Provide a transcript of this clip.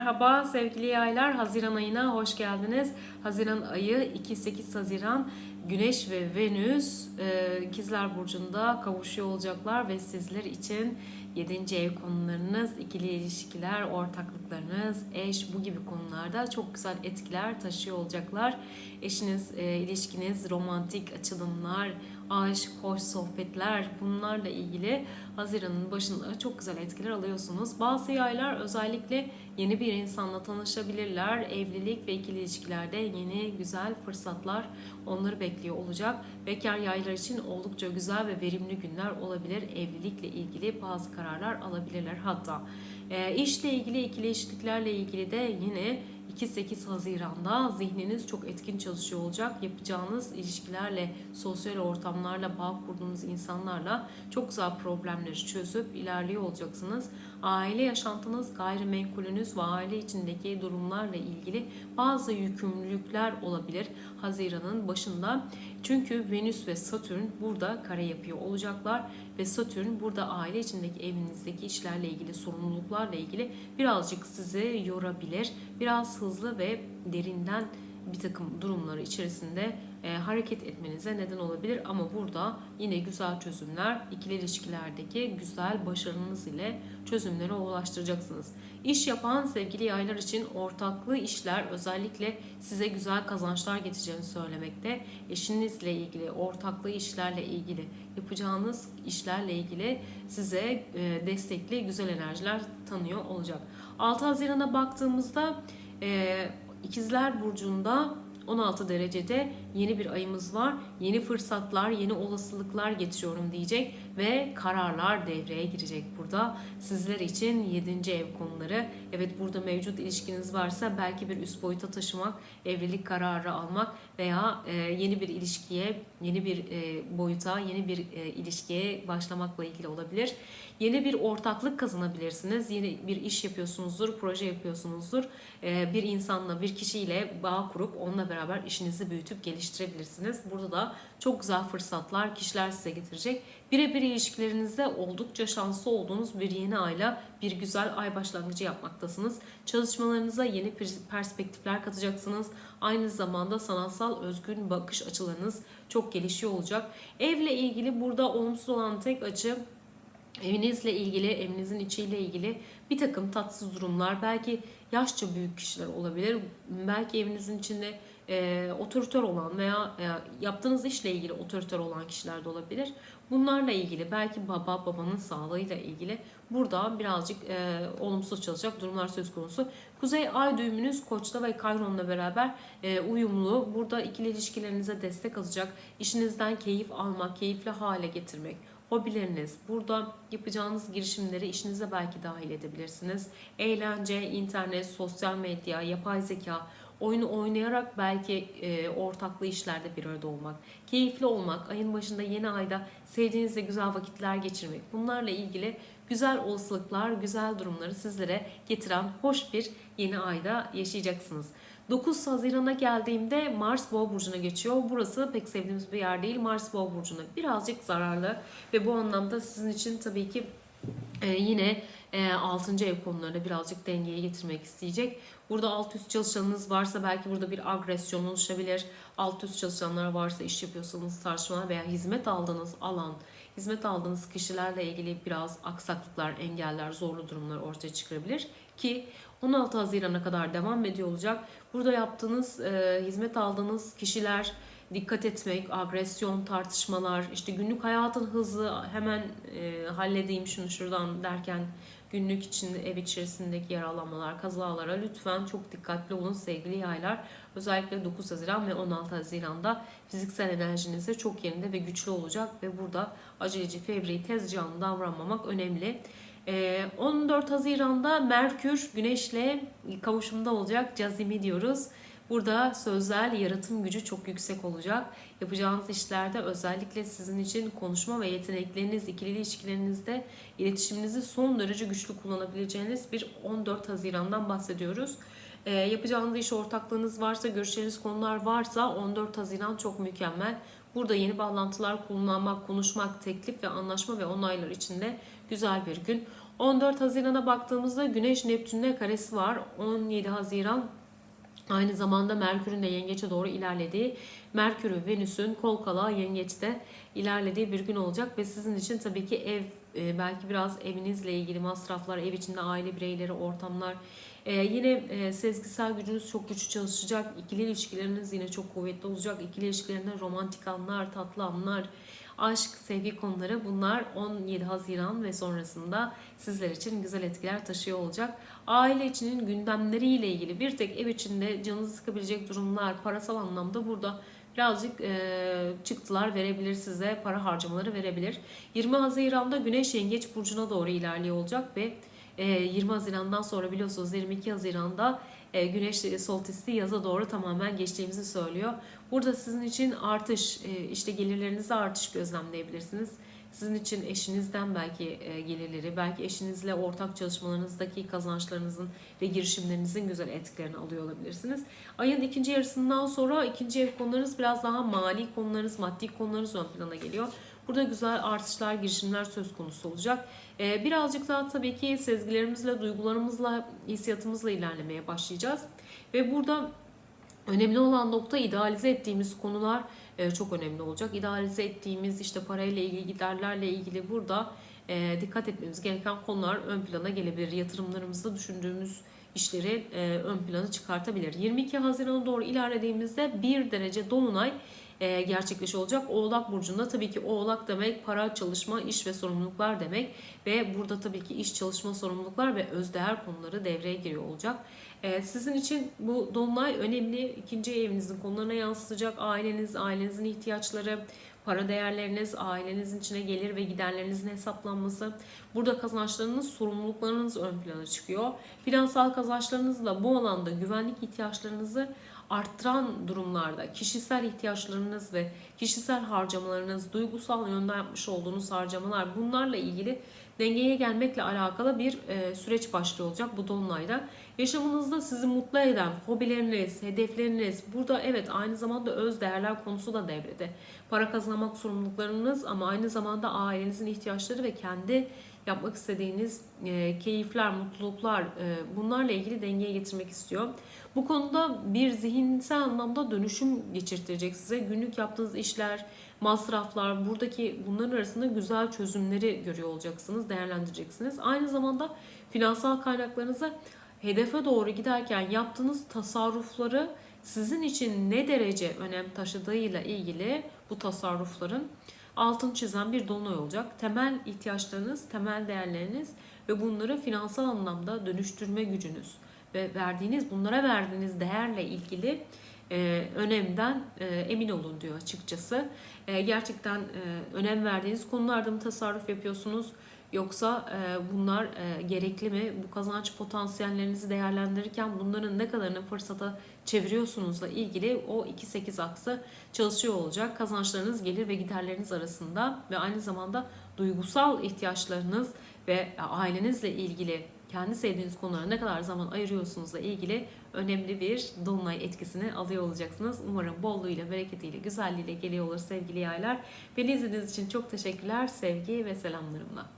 Merhaba sevgili yaylar. Haziran ayına hoş geldiniz. Haziran ayı 2-8 Haziran Güneş ve Venüs e, Burcu'nda kavuşuyor olacaklar ve sizler için 7. ev konularınız, ikili ilişkiler, ortaklıklarınız, eş bu gibi konularda çok güzel etkiler taşıyor olacaklar. Eşiniz, e, ilişkiniz, romantik açılımlar, aşk, hoş sohbetler bunlarla ilgili Haziran'ın başında çok güzel etkiler alıyorsunuz. Bazı yaylar özellikle yeni bir insanla tanışabilirler. Evlilik ve ikili ilişkilerde yeni güzel fırsatlar onları bekliyor olacak. Bekar yaylar için oldukça güzel ve verimli günler olabilir. Evlilikle ilgili bazı kararlar alabilirler. Hatta e, işle ilgili, ikili ilişkilerle ilgili de yine 2-8 Haziran'da zihniniz çok etkin çalışıyor olacak. Yapacağınız ilişkilerle, sosyal ortamlarla, bağ kurduğunuz insanlarla çok güzel problemleri çözüp ilerliyor olacaksınız. Aile yaşantınız, gayrimenkulünüz ve aile içindeki durumlarla ilgili bazı yükümlülükler olabilir Haziran'ın başında. Çünkü Venüs ve Satürn burada kare yapıyor olacaklar ve Satürn burada aile içindeki evinizdeki işlerle ilgili sorumluluklarla ilgili birazcık sizi yorabilir. Biraz hızlı ve derinden bir takım durumları içerisinde e, hareket etmenize neden olabilir ama burada yine güzel çözümler ikili ilişkilerdeki güzel başarınız ile çözümlere ulaştıracaksınız. İş yapan sevgili yaylar için ortaklı işler özellikle size güzel kazançlar getireceğini söylemekte. Eşinizle ilgili, ortaklı işlerle ilgili, yapacağınız işlerle ilgili size e, destekli güzel enerjiler tanıyor olacak. 6 Haziran'a baktığımızda e, İkizler Burcu'nda 16 derecede yeni bir ayımız var. Yeni fırsatlar, yeni olasılıklar getiriyorum diyecek ve kararlar devreye girecek burada. Sizler için 7. ev konuları. Evet burada mevcut ilişkiniz varsa belki bir üst boyuta taşımak, evlilik kararı almak veya e, yeni bir ilişkiye, yeni bir e, boyuta, yeni bir e, ilişkiye başlamakla ilgili olabilir. Yeni bir ortaklık kazanabilirsiniz. Yeni bir iş yapıyorsunuzdur, proje yapıyorsunuzdur. Bir insanla, bir kişiyle bağ kurup onunla beraber işinizi büyütüp geliştirebilirsiniz. Burada da çok güzel fırsatlar kişiler size getirecek. Birebir ilişkilerinizde oldukça şanslı olduğunuz bir yeni ayla bir güzel ay başlangıcı yapmaktasınız. Çalışmalarınıza yeni perspektifler katacaksınız. Aynı zamanda sanatsal özgün bakış açılarınız çok gelişiyor olacak. Evle ilgili burada olumsuz olan tek açı evinizle ilgili, evinizin içiyle ilgili bir takım tatsız durumlar, belki yaşça büyük kişiler olabilir. Belki evinizin içinde e, otoriter olan veya e, yaptığınız işle ilgili otoriter olan kişiler de olabilir. Bunlarla ilgili belki baba babanın sağlığıyla ilgili burada birazcık e, olumsuz çalışacak durumlar söz konusu. Kuzey ay düğümünüz Koç'ta ve Kayron'la beraber e, uyumlu. Burada ikili ilişkilerinize destek alacak. İşinizden keyif almak, keyifli hale getirmek hobileriniz, burada yapacağınız girişimleri işinize belki dahil edebilirsiniz. Eğlence, internet, sosyal medya, yapay zeka, oyunu oynayarak belki e, ortaklı işlerde bir arada olmak, keyifli olmak, ayın başında yeni ayda sevdiğinizle güzel vakitler geçirmek. Bunlarla ilgili güzel olasılıklar, güzel durumları sizlere getiren hoş bir yeni ayda yaşayacaksınız. 9 Haziran'a geldiğimde Mars Boğa burcuna geçiyor. Burası pek sevdiğimiz bir yer değil. Mars Boğa burcuna birazcık zararlı ve bu anlamda sizin için tabii ki e, yine e, 6. ev konularını birazcık dengeye getirmek isteyecek. Burada alt üst çalışanınız varsa belki burada bir agresyon oluşabilir. Alt üst çalışanlar varsa iş yapıyorsanız tartışmalar veya hizmet aldığınız alan, hizmet aldığınız kişilerle ilgili biraz aksaklıklar, engeller, zorlu durumlar ortaya çıkabilir ki 16 Haziran'a kadar devam ediyor olacak. Burada yaptığınız, e, hizmet aldığınız kişiler dikkat etmek, agresyon, tartışmalar, işte günlük hayatın hızı hemen e, halledeyim şunu şuradan derken günlük içinde ev içerisindeki yaralanmalar, kazalara lütfen çok dikkatli olun sevgili yaylar. Özellikle 9 Haziran ve 16 Haziran'da fiziksel enerjiniz çok yerinde ve güçlü olacak ve burada aceleci, fevri, tez canlı davranmamak önemli. 14 Haziran'da Merkür Güneş'le kavuşumda olacak cazimi diyoruz. Burada sözler, yaratım gücü çok yüksek olacak. Yapacağınız işlerde özellikle sizin için konuşma ve yetenekleriniz, ikili ilişkilerinizde iletişiminizi son derece güçlü kullanabileceğiniz bir 14 Haziran'dan bahsediyoruz. E, yapacağınız iş ortaklığınız varsa, görüşeceğiniz konular varsa 14 Haziran çok mükemmel. Burada yeni bağlantılar kullanmak, konuşmak, teklif ve anlaşma ve onaylar içinde güzel bir gün. 14 Haziran'a baktığımızda Güneş Neptün'le karesi var. 17 Haziran Aynı zamanda Merkür'ün de yengeçe doğru ilerlediği, Merkür'ü Venüs'ün kol kala yengeçte ilerlediği bir gün olacak ve sizin için tabii ki ev e, belki biraz evinizle ilgili masraflar, ev içinde aile bireyleri, ortamlar, e, yine e, sezgisel gücünüz çok güçlü çalışacak, ikili ilişkileriniz yine çok kuvvetli olacak, ikili ilişkilerinde romantik anlar, tatlı anlar, aşk, sevgi konuları bunlar 17 Haziran ve sonrasında sizler için güzel etkiler taşıyor olacak. Aile içinin gündemleriyle ilgili bir tek ev içinde canınızı sıkabilecek durumlar parasal anlamda burada birazcık e, çıktılar verebilir size, para harcamaları verebilir. 20 Haziran'da Güneş Yengeç Burcu'na doğru ilerliyor olacak ve 20 Haziran'dan sonra biliyorsunuz 22 Haziran'da e, Güneş solstisi yaza doğru tamamen geçtiğimizi söylüyor. Burada sizin için artış, e, işte gelirlerinizde artış gözlemleyebilirsiniz. Sizin için eşinizden belki e, gelirleri, belki eşinizle ortak çalışmalarınızdaki kazançlarınızın ve girişimlerinizin güzel etkilerini alıyor olabilirsiniz. Ayın ikinci yarısından sonra ikinci ev konularınız biraz daha mali konularınız, maddi konularınız ön plana geliyor. Burada güzel artışlar, girişimler söz konusu olacak. Ee, birazcık daha tabii ki sezgilerimizle, duygularımızla, hissiyatımızla ilerlemeye başlayacağız. Ve burada önemli olan nokta idealize ettiğimiz konular e, çok önemli olacak. İdealize ettiğimiz işte parayla ilgili, giderlerle ilgili burada e, dikkat etmemiz gereken konular ön plana gelebilir. Yatırımlarımızda düşündüğümüz işleri e, ön plana çıkartabilir. 22 Haziran'a doğru ilerlediğimizde 1 derece dolunay e, gerçekleşiyor olacak. Oğlak Burcu'nda tabii ki oğlak demek para, çalışma, iş ve sorumluluklar demek. Ve burada tabii ki iş, çalışma, sorumluluklar ve özdeğer konuları devreye giriyor olacak. E, sizin için bu dolunay önemli. İkinci evinizin konularına yansıtacak. Aileniz, ailenizin ihtiyaçları, para değerleriniz, ailenizin içine gelir ve giderlerinizin hesaplanması. Burada kazançlarınız, sorumluluklarınız ön plana çıkıyor. Finansal kazançlarınızla bu alanda güvenlik ihtiyaçlarınızı arttıran durumlarda kişisel ihtiyaçlarınız ve kişisel harcamalarınız, duygusal yönde yapmış olduğunuz harcamalar bunlarla ilgili dengeye gelmekle alakalı bir e, süreç başlıyor olacak bu dolunayda. Yaşamınızda sizi mutlu eden hobileriniz, hedefleriniz, burada evet aynı zamanda öz değerler konusu da devrede. Para kazanmak sorumluluklarınız ama aynı zamanda ailenizin ihtiyaçları ve kendi yapmak istediğiniz e, keyifler, mutluluklar e, bunlarla ilgili dengeye getirmek istiyor. Bu konuda bir zihinsel anlamda dönüşüm geçirtecek size. Günlük yaptığınız işler, masraflar, buradaki bunların arasında güzel çözümleri görüyor olacaksınız, değerlendireceksiniz. Aynı zamanda finansal kaynaklarınıza hedefe doğru giderken yaptığınız tasarrufları sizin için ne derece önem taşıdığıyla ilgili bu tasarrufların altın çizen bir dolunay olacak. Temel ihtiyaçlarınız, temel değerleriniz ve bunları finansal anlamda dönüştürme gücünüz ve verdiğiniz bunlara verdiğiniz değerle ilgili e, önemden e, emin olun diyor açıkçası. E, gerçekten e, önem verdiğiniz konularda mı tasarruf yapıyorsunuz? Yoksa e, bunlar e, gerekli mi? Bu kazanç potansiyellerinizi değerlendirirken bunların ne kadarını fırsata çeviriyorsunuzla ilgili o 2-8 aksı çalışıyor olacak. Kazançlarınız gelir ve giderleriniz arasında ve aynı zamanda duygusal ihtiyaçlarınız ve ailenizle ilgili kendi sevdiğiniz konulara ne kadar zaman ayırıyorsunuzla ilgili önemli bir dolunay etkisini alıyor olacaksınız. Umarım bolluğuyla, bereketiyle, güzelliğiyle geliyor olur sevgili yaylar. Beni izlediğiniz için çok teşekkürler. Sevgi ve selamlarımla.